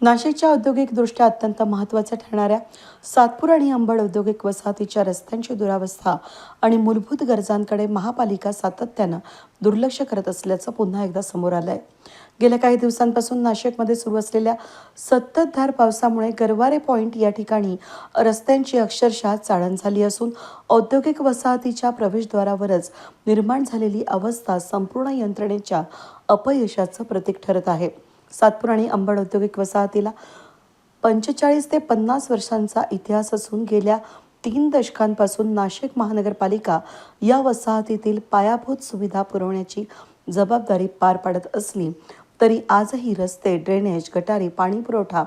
नाशिकच्या औद्योगिकदृष्ट्या अत्यंत महत्त्वाच्या ठरणाऱ्या सातपूर आणि अंबड औद्योगिक वसाहतीच्या रस्त्यांची दुरावस्था आणि मूलभूत गरजांकडे महापालिका सातत्यानं दुर्लक्ष करत असल्याचं पुन्हा एकदा समोर आलं आहे गेल्या काही दिवसांपासून नाशिकमध्ये सुरू असलेल्या सततधार पावसामुळे गरवारे पॉईंट या ठिकाणी रस्त्यांची अक्षरशः चाळण झाली असून औद्योगिक वसाहतीच्या प्रवेशद्वारावरच निर्माण झालेली अवस्था संपूर्ण यंत्रणेच्या अपयशाचं प्रतीक ठरत आहे. सातपूर आणि अंबड औद्योगिक वसाहतीला पंचेचाळीस ते पन्नास वर्षांचा इतिहास असून गेल्या तीन दशकांपासून नाशिक महानगरपालिका या वसाहतीतील पायाभूत सुविधा पुरवण्याची जबाबदारी पार पाडत असली तरी आजही रस्ते ड्रेनेज गटारी पाणीपुरवठा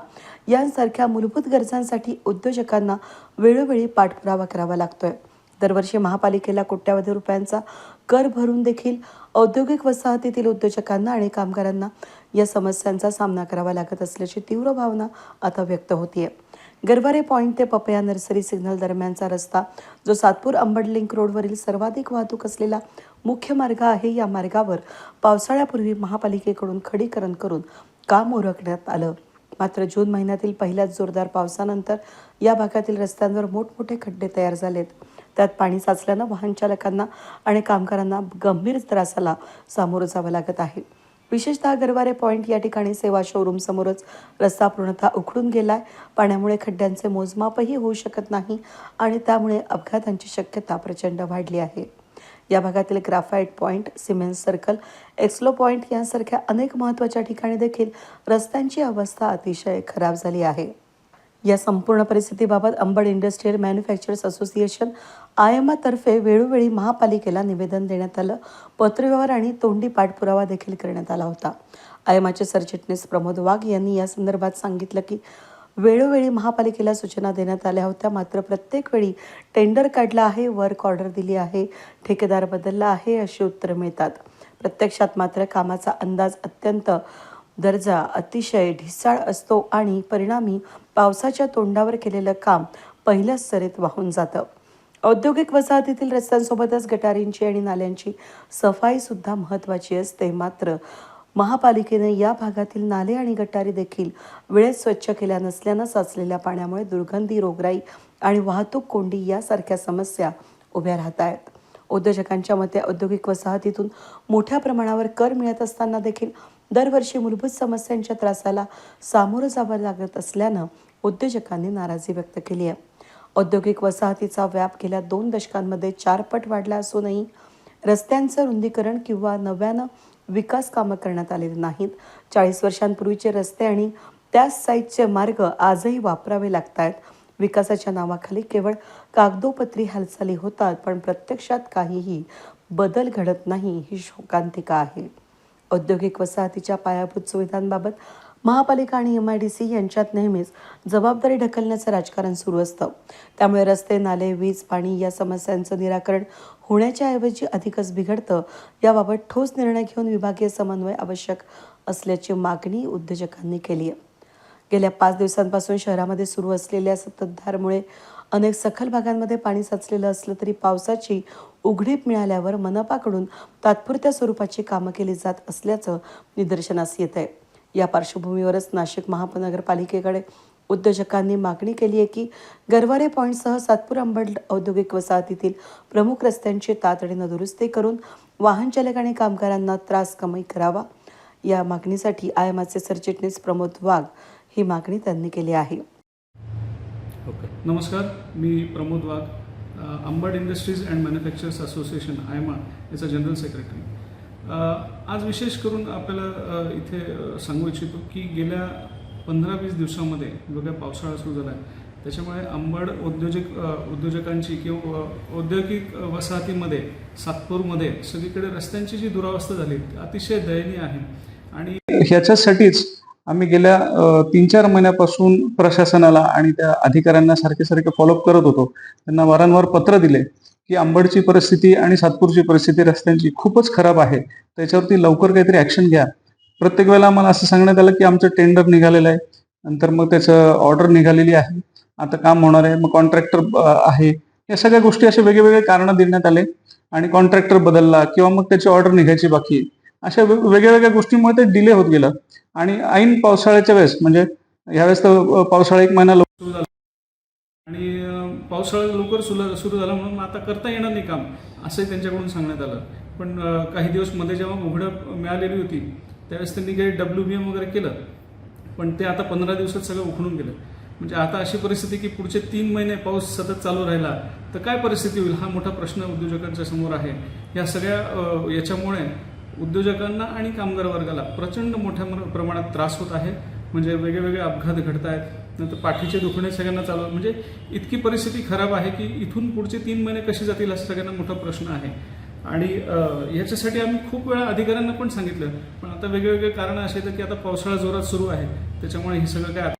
यांसारख्या मूलभूत गरजांसाठी उद्योजकांना वेळोवेळी पाठपुरावा करावा लागतोय. दरवर्षी महापालिकेला कोट्यावधी रुपयांचा कर भरून देखील औद्योगिक वसाहतीतील उद्योजकांना आणि कामगारांना या समस्यांचा सामना करावा लागत असल्याची तीव्र भावना आता व्यक्त होतीये. गरवारे पॉईंट ते पपया नर्सरी सिग्नल दरम्यानचा रस्ता जो सातपूर अंबड लिंक रोडवरील सर्वाधिक वाहतूक असलेला मुख्य मार्ग आहे या मार्गावर पावसाळ्यापूर्वी महापालिकेकडून खडीकरण करून काम उरकण्यात आलं. मात्र जून महिन्यातील पहिल्याच जोरदार पावसानंतर या भागातील रस्त्यांवर मोठमोठे खड्डे तयार झालेत. त्यात पाणी साचल्यानं वाहन चालकांना आणि कामगारांना गंभीर त्रासाला सामोरं जावं लागत आहे. विशेषतः गरवारे पॉईंट या ठिकाणी सेवा शोरूम समोरच रस्ता पूर्णतः उखडून गेलाय. पाण्यामुळे खड्ड्यांचे मोजमापही होऊ शकत नाही आणि त्यामुळे अपघातांची शक्यता प्रचंड वाढली आहे. या भागातील graphite point cement circle Exlo point यांसारख्या अनेक महत्त्वाच्या ठिकाणी देखील रस्त्यांची अवस्था अतिशय खराब झाली आहे. या संपूर्ण परिस्थितीबाबत अंबड इंडस्ट्रीयल मॅन्युफॅक्चरर्स असोसिएशन आयएमआतर्फे वेळोवेळी महापालिकेला निवेदन देण्यात आलं. पत्रव्यवहार आणि तोंडी पाठपुरावा देखील करण्यात आला होता. आयएमआचे सरचिटणीस प्रमोद वाघ यांनी या संदर्भात सांगितलं की वेळोवेळी महापालिकेला सूचना देण्यात आल्या होत्या. मात्र प्रत्येक वेळी टेंडर काढला आहे वर्क ऑर्डर दिली आहे ठेकेदार बदलला आहे अशी उत्तरं मिळतात. प्रत्यक्षात मात्र कामाचा अंदाज अत्यंत दर्जा अतिशय ढिसाळ असतो आणि परिणामी पावसाच्या तोंडावर केलेलं काम पहिल्याच सरीत वाहून जातं. औद्योगिक वसाहतीतील रस्त्यांसोबतच गटारींची आणि नाल्यांची सफाईसुद्धा महत्त्वाची असते. मात्र महापालिकेने या भागातील नाले आणि गटारी देखील वेळेत स्वच्छ केल्या नसल्यानं साचलेल्या पाण्यामुळे दुर्गंधी रोगराई आणि वाहतूक कोंडी यासारख्या समस्या उभ्या राहत आहेत. उद्योजकांच्या मते औद्योगिक वसाहतीतून मोठ्या प्रमाणावर कर मिळत असताना देखील दरवर्षी मूलभूत समस्यांच्या त्रासाला सामोरं जावं लागत असल्यानं उद्योजकांनी नाराजी व्यक्त केली आहे. औद्योगिक वसाहतीचा व्याप गेल्या दोन दशकांमध्ये चारपट वाढला असूनही रस्त्यांचं रुंदीकरण किंवा नव्यानं विकास कामं करण्यात आलेली नाहीत. चाळीस वर्षांपूर्वीचे रस्ते आणि त्याच साईजचे मार्ग आजही वापरावे लागत आहेत विकासाच्या नावाखाली केवळ कागदोपत्री हालचाली होतात पण प्रत्यक्षात काहीही बदल घडत नाही ही शोकांतिका आहे. औद्योगिक वसाहतीच्या पायाभूत सुविधांबाबत महापालिका आणि एम आय डी सी यांच्यात नेहमीच जबाबदारी ढकलण्याचं राजकारण सुरू असतं. त्यामुळे रस्ते नाले वीज पाणी या समस्यांचं निराकरण होण्याच्या ऐवजी अधिकच बिघडतं याबाबत ठोस निर्णय घेऊन विभागीय समन्वय आवश्यक असल्याची मागणी उद्योजकांनी केली आहे. गेल्या पाच दिवसांपासून शहरामध्ये सुरू असलेल्या सततधारमुळे अनेक सखल भागांमध्ये पाणी साचलेलं असलं तरी पावसाची उघडीप मिळाल्यावर मनपाकडून तात्पुरत्या स्वरूपाची कामं केली जात असल्याचं निदर्शनास येत आहे या पार्श्वभूमीवरच नाशिक महानगरपालिकेकडे उद्योजकांनी मागणी केली आहे की गरवारे पॉईंटसह सातपूर अंबड औद्योगिक वसाहतीतील प्रमुख रस्त्यांची तातडीनं दुरुस्ती करून वाहनचालक आणि कामगारांना त्रास कमी करावा. या मागणीसाठी आयएमआचे सरचिटणीस प्रमोद वाघ ही मागणी त्यांनी केली आहे. ओके. नमस्कार. मी Pramod Wagh. Ambad industries and manufacturers association AIMA याचा जनरल सेक्रेटरी आज विशेष करून आपल्याला uh, इथे uh, सांगू इच्छितो की गेल्या पंधरा वीस दिवसामध्ये जो काय पावसाळा सुरू झाला. आहे त्याच्यामुळे अंबड उद्योजक उद्योजकांची uh, किंवा औद्योगिक वसाहतीमध्ये सातपूरमध्ये सगळीकडे रस्त्यांची जी दुरावस्था झाली ती अतिशय दयनीय आहे. आणि ह्याच्यासाठीच आम्ही गेल्या तीन चार महिन्यापासून प्रशासनाला आणि त्या अधिकाऱ्यांना सारखे सारखे फॉलोअप करत होतो. त्यांना वारंवार पत्र दिले की आंबडची परिस्थिती आणि सातपूरची परिस्थिती रस्त्यांची खूपच खराब आहे. त्याच्यावरती लवकर काहीतरी ऍक्शन घ्या. प्रत्येक वेळेला आम्हाला असं सांगण्यात आलं की आमचं टेंडर निघालेलं आहे. नंतर मग त्याचं ऑर्डर निघालेली आहे. आता काम होणार आहे. मग कॉन्ट्रॅक्टर आहे. या सगळ्या गोष्टी असे वेगवेगळे कारण देण्यात आले आणि कॉन्ट्रॅक्टर बदलला किंवा मग त्याची ऑर्डर निघायची बाकी आहे. अशा वे- वेगळ्या वेगळ्या गोष्टींमुळे ते डिले होत गेलं. आणि ऐन पावसाळ्याच्या वेळेस म्हणजे ह्यावेळेस तर पावसाळा एक महिना लवकर सुरू झाला. आणि पावसाळा लवकर सुरू सुरू झाला म्हणून आता करता येणार नाही काम असंही त्यांच्याकडून सांगण्यात आलं. पण काही दिवसमध्ये जेव्हा उघडं मिळालेली होती त्यावेळेस त्यांनी काही डब्ल्यू बी एम वगैरे केलं. पण ते आता पंधरा दिवसात सगळं उखडून गेलं. म्हणजे आता अशी परिस्थिती की पुढचे तीन महिने पाऊस सतत चालू राहिला तर काय परिस्थिती होईल? हा मोठा प्रश्न उद्योजकांच्या समोर आहे. या सगळ्या याच्यामुळे उद्योजकांना आणि कामगार वर्गाला प्रचंड मोठ्या म- प्रमाणात त्रास होत आहे. म्हणजे वेगवेगळे अपघात घडत आहेत. नंतर पाठीचे दुखणे सगळ्यांना चालू म्हणजे इतकी परिस्थिती खराब आहे की इथून पुढचे तीन महिने कसे जातील असा सगळ्यांना मोठा प्रश्न आहे. आणि याच्यासाठी आम्ही खूप वेळा अधिकाऱ्यांना पण सांगितलं. पण आता वेगवेगळे कारण असे आहेत की आता पावसाळा जोरात सुरू आहे. त्याच्यामुळे हे सगळं काय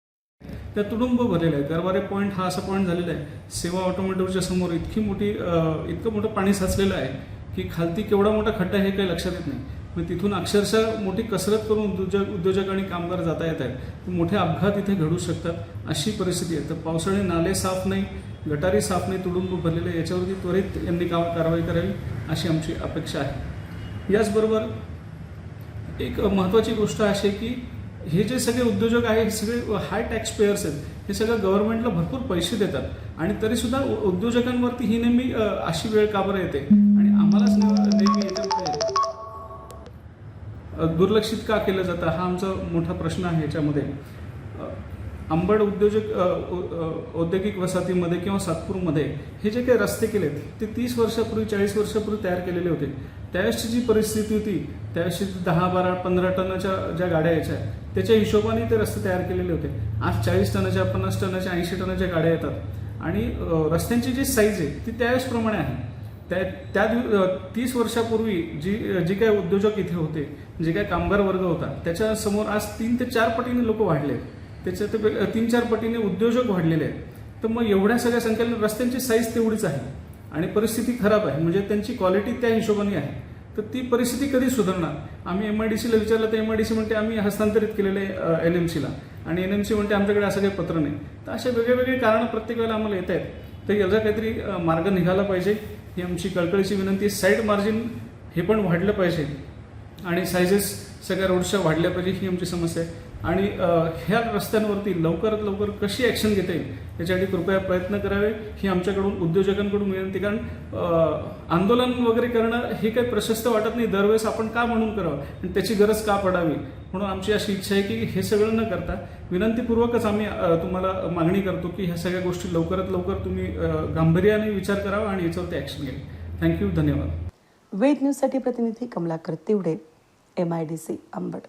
त्या तुडुंब भरलेलं आहे. गरवारे पॉईंट हा असा पॉईंट झालेला आहे. सेवा ऑटोमोटिव्हच्या समोर इतकी मोठी इतकं मोठं पाणी साचलेलं आहे. की खालती केवढा मोठा खड्डा हे काही लक्षात येत नाही. मग तिथून अक्षरशः मोठी कसरत करून उद्योजक उद्योजक आणि कामगार जाता येत आहेत. मोठे अपघात इथे घडू शकतात अशी परिस्थिती आहे. तर पावसाळे नाले साफ नाही गटारी साफ नाही तुडुंब भरलेले आहे. याच्यावरती त्वरित यांनी काम कारवाई करावी अशी आमची अपेक्षा आहे. याचबरोबर एक महत्त्वाची गोष्ट अशी आहे की हे जे सगळे उद्योजक आहे हे सगळे हाय टॅक्स पेयर्स आहेत हे सगळं गव्हर्नमेंटला भरपूर पैसे देतात. आणि तरी सुद्धा उद्योजकांवरती ही नेहमी अशी वेळ का बरं येते? दुर्लक्षित का केलं जातं हा आमचा मोठा प्रश्न आहे याच्यामध्ये. अंबड उद्योजक औद्योगिक वसाहतीमध्ये किंवा सातपूरमध्ये हे जे काही रस्ते केलेत ते तीस वर्षापूर्वी चाळीस वर्षापूर्वी तयार केलेले होते. त्यावेळेसची जी परिस्थिती होती त्यावेळेसची दहा बारा पंधरा टनाच्या ज्या गाड्या यायच्या त्याच्या हिशोबाने ते रस्ते तयार केलेले होते. आज चाळीस टनाच्या पन्नास टनाच्या ऐंशी टनाच्या गाड्या येतात. आणि रस्त्यांची जी साईज आहे ती त्यावेळेस प्रमाणे आहे. त्या त्या दिव तीस वर्षापूर्वी जी जी काय उद्योजक इथे होते जे काय कामगार वर्ग होता त्याच्यासमोर आज तीन ते चार पटीने लोक वाढले त्याच्या ते तीन चार पटीने उद्योजक वाढलेले आहेत. तर मग एवढ्या सगळ्या संख्येने रस्त्यांची साईज तेवढीच आहे. आणि परिस्थिती खराब आहे. म्हणजे त्यांची क्वालिटी त्या हिशोबाने आहे. तर ती परिस्थिती कधी सुधारणार? आम्ही एम आय डी सीला विचारलं तर एम आय डी सी म्हणते आम्ही हस्तांतरित केलेले एन एम सीला आणि एन एम सी म्हणते आमच्याकडे असं काही पत्र नाही. तर असे वेगवेगळे कारणं प्रत्येक वेळेला आम्हाला येत आहेत तर याचा काहीतरी मार्ग निघाला पाहिजे. ही आमची कळकळीची विनंती साईड मार्जिन हे पण वाढलं पाहिजे. आणि सायझेस सगळ्या रोडच्या वाढल्या पाहिजे ही आमची समस्या आहे. आणि ह्या रस्त्यांवरती लवकरात लवकर कशी ॲक्शन घेता येईल याच्यासाठी कृपया प्रयत्न करावे. ही आमच्याकडून उद्योजकांकडून विनंती कारण आंदोलन वगैरे करणं हे काही प्रशस्त वाटत नाही. दरवेळेस आपण का म्हणून करावं? आणि त्याची गरज का पडावी? म्हणून आमची अशी इच्छा आहे की हे सगळं न करता विनंतीपूर्वकच आम्ही तुम्हाला मागणी करतो की ह्या सगळ्या गोष्टी लवकरात लवकर तुम्ही गांभीर्याने विचार करावा आणि याच्यावरती ॲक्शन घ्यावी थँक्यू धन्यवाद. वेद न्यूजसाठी प्रतिनिधी Kamalakar Tiwade M I D C Ambad.